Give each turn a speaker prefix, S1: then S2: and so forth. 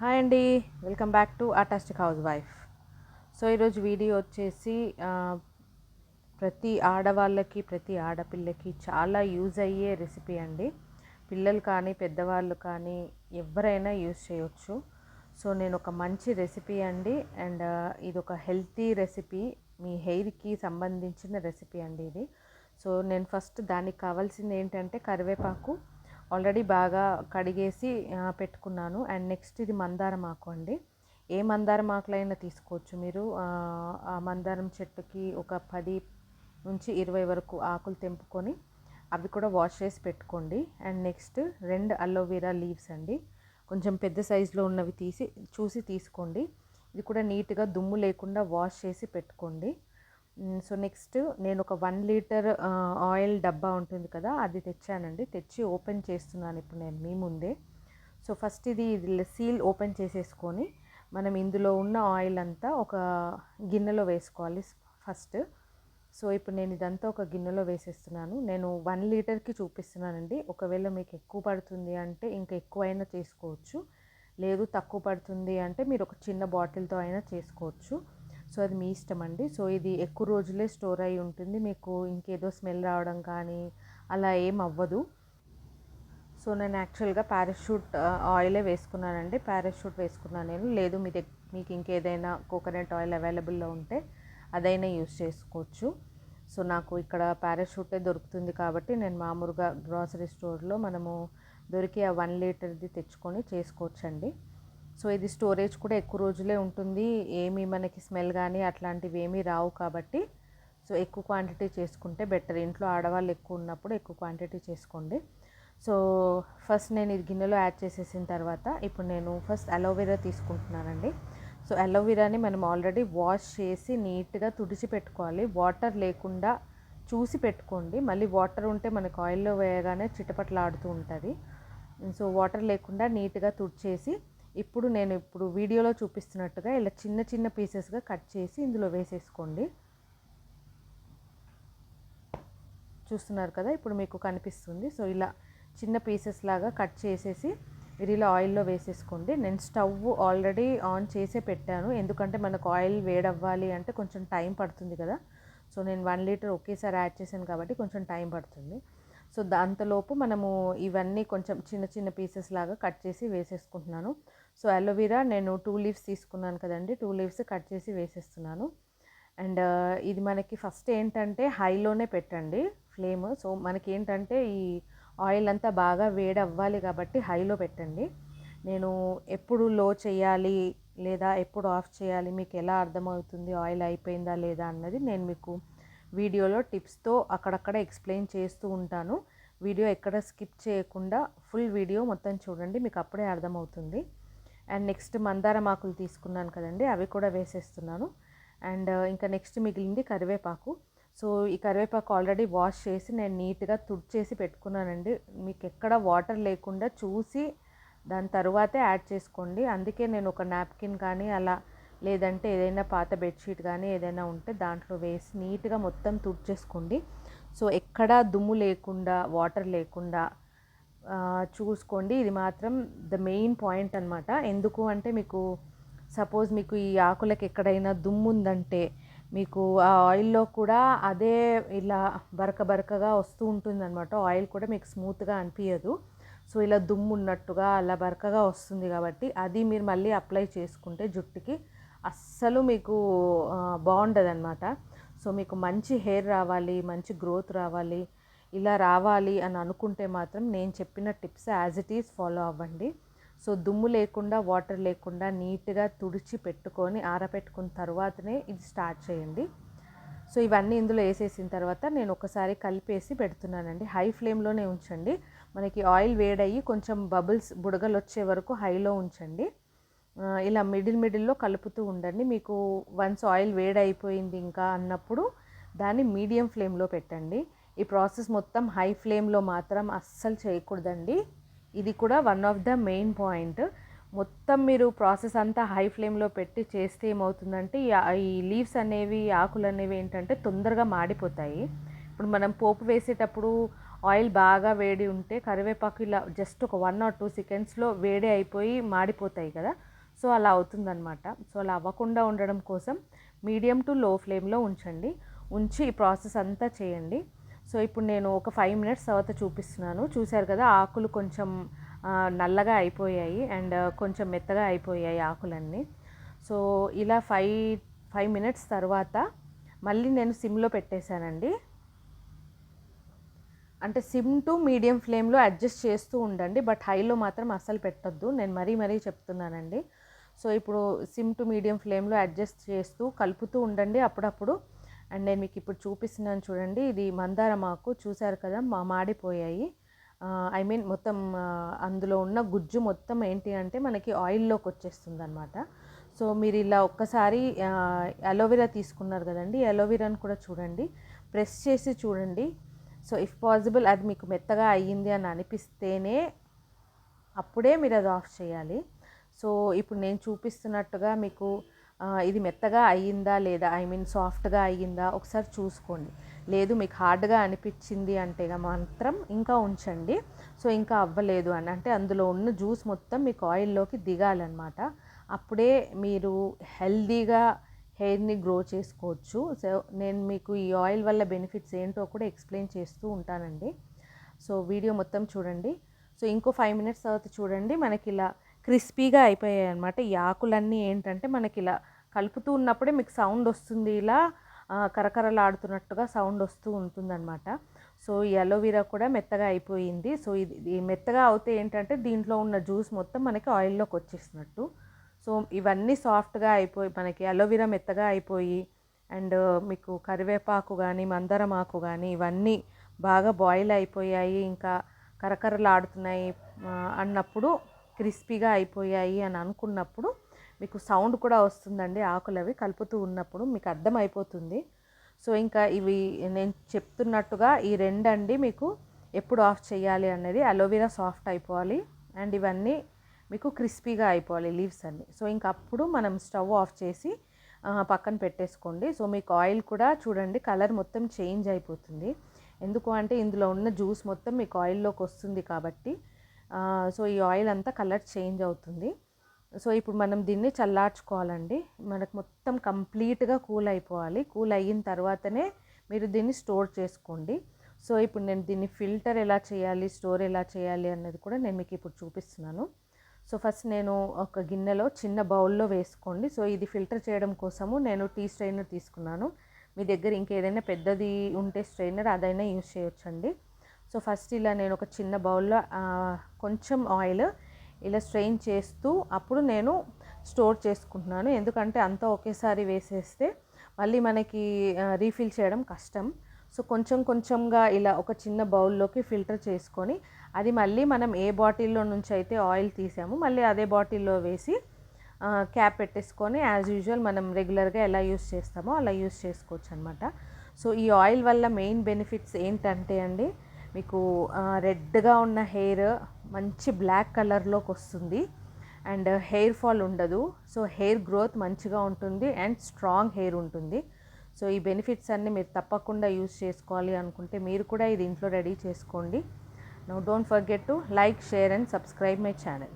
S1: Hi అండి. Welcome back to artistic housewife. So ఈరోజు video వచ్చేసి ప్రతి ఆడవాళ్ళకి ప్రతి ఆడపిల్లకి చాలా యూజ్ అయ్యే రెసిపీ అండి. పిల్లలు కానీ పెద్దవాళ్ళు కానీ ఎవరైనా యూజ్ చేయొచ్చు. సో నేను ఒక మంచి రెసిపీ అండి. అండ్ ఇది ఒక హెల్తీ రెసిపీ. మీ హెయిర్కి సంబంధించిన రెసిపీ అండి ఇది. సో నేను ఫస్ట్ దానికి కావాల్సింది ఏంటంటే కరివేపాకు. ఆల్రెడీ బాగా కడిగేసి పెట్టుకున్నాను. అండ్ నెక్స్ట్ ఇది మందారం ఆకు అండి. ఏ మందారం ఆకులైనా తీసుకోవచ్చు మీరు. ఆ, మందారం చెట్టుకి ఒక పది నుంచి ఇరవై వరకు ఆకులు తెంపుకొని అవి కూడా వాష్ చేసి పెట్టుకోండి. అండ్ నెక్స్ట్ రెండు అలోవెరా లీవ్స్ అండి. కొంచెం పెద్ద సైజులో ఉన్నవి తీసి చూసి తీసుకోండి. ఇది కూడా నీట్గా దుమ్ము లేకుండా వాష్ చేసి పెట్టుకోండి. సో నెక్స్ట్ నేను ఒక వన్ లీటర్ ఆయిల్ డబ్బా ఉంటుంది కదా అది తెచ్చానండి. తెచ్చి ఓపెన్ చేస్తున్నాను ఇప్పుడు నేను మీ ముందే. సో ఫస్ట్ ఇది ఇది సీల్ ఓపెన్ చేసేసుకొని మనం ఇందులో ఉన్న ఆయిల్ అంతా ఒక గిన్నెలో వేసుకోవాలి ఫస్ట్. సో ఇప్పుడు నేను ఇదంతా ఒక గిన్నెలో వేసేస్తున్నాను. నేను వన్ లీటర్కి చూపిస్తున్నానండి. ఒకవేళ మీకు ఎక్కువ పడుతుంది అంటే ఇంకా ఎక్కువైనా చేసుకోవచ్చు. లేదు తక్కువ పడుతుంది అంటే మీరు ఒక చిన్న బాటిల్తో అయినా చేసుకోవచ్చు. సో అది మీ ఇష్టం అండి సో ఇది ఎక్కువ రోజులే స్టోర్ అయి ఉంటుంది. మీకు ఇంకేదో స్మెల్ రావడం కానీ అలా ఏం అవ్వదు. సో నేను యాక్చువల్గా పారాషూట్ ఆయిలే వేసుకున్నానండి. పారాషూట్ వేసుకున్నాను నేను. లేదు మీ దగ్గర మీకు ఇంకేదైనా కోకోనట్ ఆయిల్ అవైలబుల్లో ఉంటే అదైనా యూస్ చేసుకోవచ్చు. సో నాకు ఇక్కడ పారాషూటే దొరుకుతుంది కాబట్టి నేను మామూలుగా గ్రాసరీ స్టోర్లో మనము దొరికి ఆ వన్ లీటర్ది తెచ్చుకొని చేసుకోవచ్చండి. సో ఇది స్టోరేజ్ కూడా ఎక్కువ రోజులే ఉంటుంది. ఏమి మనకి స్మెల్ కానీ అట్లాంటివి ఏమీ రావు కాబట్టి. సో ఎక్కువ క్వాంటిటీ చేసుకుంటే బెటర్ ఇంట్లో ఆడవాళ్ళు ఎక్కువ ఉన్నప్పుడు ఎక్కువ క్వాంటిటీ చేసుకోండి. సో ఫస్ట్ నేను ఇది గిన్నెలో యాడ్ చేసేసిన తర్వాత ఇప్పుడు నేను ఫస్ట్ అలోవెరా తీసుకుంటున్నానండి. సో అలోవెరాని మనం ఆల్రెడీ వాష్ చేసి నీట్గా తుడిచి పెట్టుకోవాలి. వాటర్ లేకుండా చూసి పెట్టుకోండి. మళ్ళీ వాటర్ ఉంటే మనకు ఆయిల్లో వేయగానే చిటపట్లాడుతూ ఉంటుంది. సో వాటర్ లేకుండా నీట్గా తుడిచేసి ఇప్పుడు నేను ఇప్పుడు వీడియోలో చూపిస్తున్నట్టుగా ఇలా చిన్న చిన్న పీసెస్గా కట్ చేసి ఇందులో వేసేసుకోండి. చూస్తున్నారు కదా ఇప్పుడు మీకు కనిపిస్తుంది. సో ఇలా చిన్న పీసెస్ లాగా కట్ చేసేసి మీరు ఇలా ఆయిల్లో వేసేసుకోండి. నేను స్టవ్ ఆల్రెడీ ఆన్ చేసే పెట్టాను. ఎందుకంటే మనకు ఆయిల్ వేడవ్వాలి అంటే కొంచెం టైం పడుతుంది కదా. సో నేను వన్ లీటర్ ఒకేసారి యాడ్ చేశాను కాబట్టి కొంచెం టైం పడుతుంది. సో దాంతలోపు మనము ఇవన్నీ కొంచెం చిన్న చిన్న పీసెస్ లాగా కట్ చేసి వేసేసుకుంటున్నాను. సో అలోవెరా నేను టూ లీవ్స్ తీసుకున్నాను కదండి. టూ లీవ్స్ కట్ చేసి వేసేస్తున్నాను. అండ్ ఇది మనకి ఫస్ట్ ఏంటంటే హైలోనే పెట్టండి ఫ్లేమ్. సో మనకి ఏంటంటే ఈ ఆయిల్ అంతా బాగా వేడి అవ్వాలి కాబట్టి హైలో పెట్టండి. నేను ఎప్పుడు లో చేయాలి లేదా ఎప్పుడు ఆఫ్ చేయాలి మీకు ఎలా అర్థమవుతుంది ఆయిల్ అయిపోయిందా లేదా అన్నది నేను మీకు వీడియోలో టిప్స్తో అక్కడక్కడ ఎక్స్ప్లెయిన్ చేస్తూ ఉంటాను. వీడియో ఎక్కడ స్కిప్ చేయకుండా ఫుల్ వీడియో మొత్తం చూడండి మీకు అప్పుడే అర్థమవుతుంది. అండ్ నెక్స్ట్ మందారం ఆకులు తీసుకున్నాను కదండి అవి కూడా వేసేస్తున్నాను. అండ్ ఇంకా నెక్స్ట్ మిగిలింది కరివేపాకు. సో ఈ కరివేపాకు ఆల్రెడీ వాష్ చేసి నేను నీట్గా తుడిచేసి పెట్టుకున్నానండి. మీకు ఎక్కడ వాటర్ లేకుండా చూసి దాని తర్వాతే యాడ్ చేసుకోండి. అందుకే నేను ఒక నాప్కిన్ కానీ అలా లేదంటే ఏదైనా పాత బెడ్షీట్ కానీ ఏదైనా ఉంటే దాంట్లో వేసి నీట్గా మొత్తం తుడిచేసుకోండి. సో ఎక్కడా దుమ్ము లేకుండా వాటర్ లేకుండా చూసుకోండి. ఇది మాత్రం ద మెయిన్ పాయింట్ అనమాట ఎందుకు అంటే మీకు సపోజ్ మీకు ఈ ఆకులకి ఎక్కడైనా దుమ్ము ఉందంటే మీకు ఆ ఆయిల్లో కూడా అదే ఇలా బరక బరకగా వస్తూ ఉంటుంది అనమాట ఆయిల్ కూడా మీకు స్మూత్గా అనిపించదు సో ఇలా దుమ్ము ఉన్నట్టుగా అలా బరకగా వస్తుంది కాబట్టి అది మీరు మళ్ళీ అప్లై చేసుకుంటే జుట్టుకి అస్సలు మీకు బాగుండదు అనమాట సో మీకు మంచి హెయిర్ రావాలి మంచి గ్రోత్ రావాలి ఇలా రావాలి అని అనుకుంటే మాత్రం నేను చెప్పిన tips as it is follow అవ్వండి. సో దుమ్ము లేకుండా వాటర్ లేకుండా నీట్గా తుడిచి పెట్టుకొని ఆరబెట్టుకున్న తర్వాతనే ఇది స్టార్ట్ చేయండి. సో ఇవన్నీ ఇందులో వేసేసిన తర్వాత నేను ఒకసారి కలిపేసి పెడుతున్నానండి. హై ఫ్లేమ్లోనే ఉంచండి. మనకి ఆయిల్ వేడయ్యి కొంచెం బబుల్స్ బుడగలు వచ్చే వరకు హైలో ఉంచండి. ఇలా మిడిల్ మిడిల్లో కలుపుతూ ఉండండి. మీకు వన్స్ ఆయిల్ వేడైపోయింది ఇంకా అన్నప్పుడు దాన్ని మీడియం ఫ్లేమ్లో పెట్టండి. ఈ ప్రాసెస్ మొత్తం హై ఫ్లేమ్లో మాత్రం అస్సలు చేయకూడదండి. ఇది కూడా one of the main point మొత్తం మీరు ప్రాసెస్ అంతా హై ఫ్లేమ్లో పెట్టి చేస్తే ఏమవుతుందంటే ఈ లీవ్స్ అనేవి ఆకులు అనేవి ఏంటంటే తొందరగా మాడిపోతాయి. ఇప్పుడు మనం పోపు వేసేటప్పుడు ఆయిల్ బాగా వేడి ఉంటే కరివేపాకు ఇలా జస్ట్ ఒక వన్ ఆర్ టూ సెకండ్స్లో వేడి అయిపోయి మాడిపోతాయి కదా. సో అలా అవుతుందన్నమాట. సో అలా అవ్వకుండా ఉండడం కోసం మీడియం టు లో ఫ్లేమ్లో ఉంచండి. ఉంచి ఈ ప్రాసెస్ అంతా చేయండి. సో ఇప్పుడు నేను ఒక ఫైవ్ మినిట్స్ తర్వాత చూపిస్తున్నాను. చూశారు కదా ఆకులు కొంచెం నల్లగా అయిపోయాయి అండ్ కొంచెం మెత్తగా అయిపోయాయి ఆకులన్నీ. సో ఇలా ఫైవ్ ఫైవ్ మినిట్స్ తర్వాత మళ్ళీ నేను సిమ్లో పెట్టేశానండి. అంటే సిమ్ టు మీడియం ఫ్లేమ్లో అడ్జస్ట్ చేస్తూ ఉండండి. బట్ హైలో మాత్రం అస్సలు పెట్టొద్దు. నేను మరీ మరీ చెప్తున్నానండి. సో ఇప్పుడు సిమ్ టు మీడియం ఫ్లేమ్లో అడ్జస్ట్ చేస్తూ కలుపుతూ ఉండండి అప్పుడప్పుడు. అండ్ నేను మీకు ఇప్పుడు చూపిస్తున్నాను చూడండి ఇది మందారం ఆకు చూశారు కదా మా మాడిపోయాయి. ఐ మీన్ మొత్తం అందులో ఉన్న గుజ్జు మొత్తం ఏంటి అంటే మనకి ఆయిల్లోకి వచ్చేస్తుంది అనమాట సో మీరు ఇలా ఒక్కసారి అలోవెరా తీసుకున్నారు కదండి అలోవెరాని కూడా చూడండి ప్రెస్ చేసి చూడండి. సో ఇఫ్ పాసిబుల్ అది మీకు మెత్తగా అయ్యింది అని అనిపిస్తేనే అప్పుడే మీరు అది ఆఫ్ చేయాలి. సో ఇప్పుడు నేను చూపిస్తున్నట్టుగా మీకు ఇది మెత్తగా అయ్యిందా లేదా? ఐ మీన్ సాఫ్ట్గా అయ్యిందా? ఒకసారి చూసుకోండి. లేదు మీకు హార్డ్గా అనిపించింది అంటే మాత్రం ఇంకా ఉంచండి. సో ఇంకా అవ్వలేదు అని. అంటే అందులో ఉన్న జ్యూస్ మొత్తం మీకు ఆయిల్లోకి దిగాలన్నమాట. అప్పుడే మీరు హెల్దీగా హెయిర్ని గ్రో చేసుకోవచ్చు. సో నేను మీకు ఈ ఆయిల్ వల్ల బెనిఫిట్స్ ఏంటో కూడా ఎక్స్ప్లెయిన్ చేస్తూ ఉంటానండి. సో వీడియో మొత్తం చూడండి. సో ఇంకో ఫైవ్ మినిట్స్ తర్వాత చూడండి. మనకి ఇలా క్రిస్పీగా అయిపోయాయి అనమాట ఈ ఆకులన్నీ ఏంటంటే మనకి ఇలా కలుపుతూ ఉన్నప్పుడే మీకు సౌండ్ వస్తుంది. ఇలా కరకరలాడుతున్నట్టుగా సౌండ్ వస్తూ ఉంటుందన్నమాట. సో ఈ అలోవీరా కూడా మెత్తగా అయిపోయింది. సో ఇది మెత్తగా అవుతే ఏంటంటే దీంట్లో ఉన్న జ్యూస్ మొత్తం మనకి ఆయిల్లోకి వచ్చేసినట్టు. సో ఇవన్నీ సాఫ్ట్గా అయిపోయి మనకి అలోవెరా మెత్తగా అయిపోయి అండ్ మీకు కరివేపాకు కానీ మందరం ఆకు కానీ ఇవన్నీ బాగా బాయిల్ అయిపోయాయి. ఇంకా కరకరలాడుతున్నాయి అన్నప్పుడు క్రిస్పీగా అయిపోయాయి అని అనుకున్నప్పుడు మీకు సౌండ్ కూడా వస్తుందండి ఆకులు అవి కలుపుతూ ఉన్నప్పుడు మీకు అర్థమైపోతుంది. సో ఇంకా ఇవి నేను చెప్తున్నట్టుగా ఈ రెండండి మీకు ఎప్పుడు ఆఫ్ చేయాలి అనేది అలోవెరా సాఫ్ట్ అయిపోవాలి అండ్ ఇవన్నీ మీకు క్రిస్పీగా అయిపోవాలి లీవ్స్ అన్నీ. సో ఇంక అప్పుడు మనం స్టవ్ ఆఫ్ చేసి పక్కన పెట్టేసుకోండి. సో మీకు ఆయిల్ కూడా చూడండి కలర్ మొత్తం చేంజ్ అయిపోతుంది. ఎందుకు అంటే ఇందులో ఉన్న జ్యూస్ మొత్తం మీకు ఆయిల్లోకి వస్తుంది కాబట్టి సో ఈ ఆయిల్ అంతా కలర్ చేంజ్ అవుతుంది. సో ఇప్పుడు మనం దీన్ని చల్లార్చుకోవాలండి. మనకు మొత్తం కంప్లీట్గా కూల్ అయిపోవాలి. కూల్ అయిన తర్వాతనే మీరు దీన్ని స్టోర్ చేసుకోండి. సో ఇప్పుడు నేను దీన్ని ఫిల్టర్ ఎలా చేయాలి స్టోర్ ఎలా చేయాలి అన్నది కూడా నేను మీకు ఇప్పుడు చూపిస్తున్నాను. సో ఫస్ట్ నేను ఒక గిన్నెలో చిన్న బౌల్లో వేసుకోండి. సో ఇది ఫిల్టర్ చేయడం కోసము నేను టీ స్ట్రైనర్ తీసుకున్నాను. మీ దగ్గర ఇంకేదైనా పెద్దది ఉంటే స్ట్రైనర్ అదైనా యూజ్ చేయొచ్చండి. సో ఫస్ట్ ఇలా నేను ఒక చిన్న బౌల్లో కొంచెం ఆయిల్ ఇలా స్ట్రెయిన్ చేస్తూ అప్పుడు నేను స్టోర్ చేసుకుంటున్నాను. ఎందుకంటే అంతా ఒకేసారి వేసేస్తే మళ్ళీ మనకి రీఫిల్ చేయడం కష్టం. సో కొంచెం కొంచెంగా ఇలా ఒక చిన్న బౌల్లోకి ఫిల్టర్ చేసుకొని అది మళ్ళీ మనం ఏ బాటిల్లో నుంచి అయితే ఆయిల్ తీసామో మళ్ళీ అదే బాటిల్లో వేసి క్యాప్ పెట్టేసుకొని యాజ్ యూజువల్ మనం రెగ్యులర్గా ఎలా యూస్ చేస్తామో అలా యూస్ చేసుకోవచ్చు అనమాట సో ఈ ఆయిల్ వల్ల మెయిన్ బెనిఫిట్స్ ఏంటంటే అండి మీకు రెడ్గా ఉన్న హెయిర్ మంచి బ్లాక్ కలర్లోకి వస్తుంది. అండ్ హెయిర్ ఫాల్ ఉండదు. సో హెయిర్ గ్రోత్ మంచిగా ఉంటుంది అండ్ స్ట్రాంగ్ హెయిర్ ఉంటుంది. సో ఈ బెనిఫిట్స్ అన్నీ మీరు తప్పకుండా యూస్ చేసుకోవాలి అనుకుంటే మీరు కూడా ఇది ఇంట్లో రెడీ చేసుకోండి. No don't forget to like share and subscribe my channel.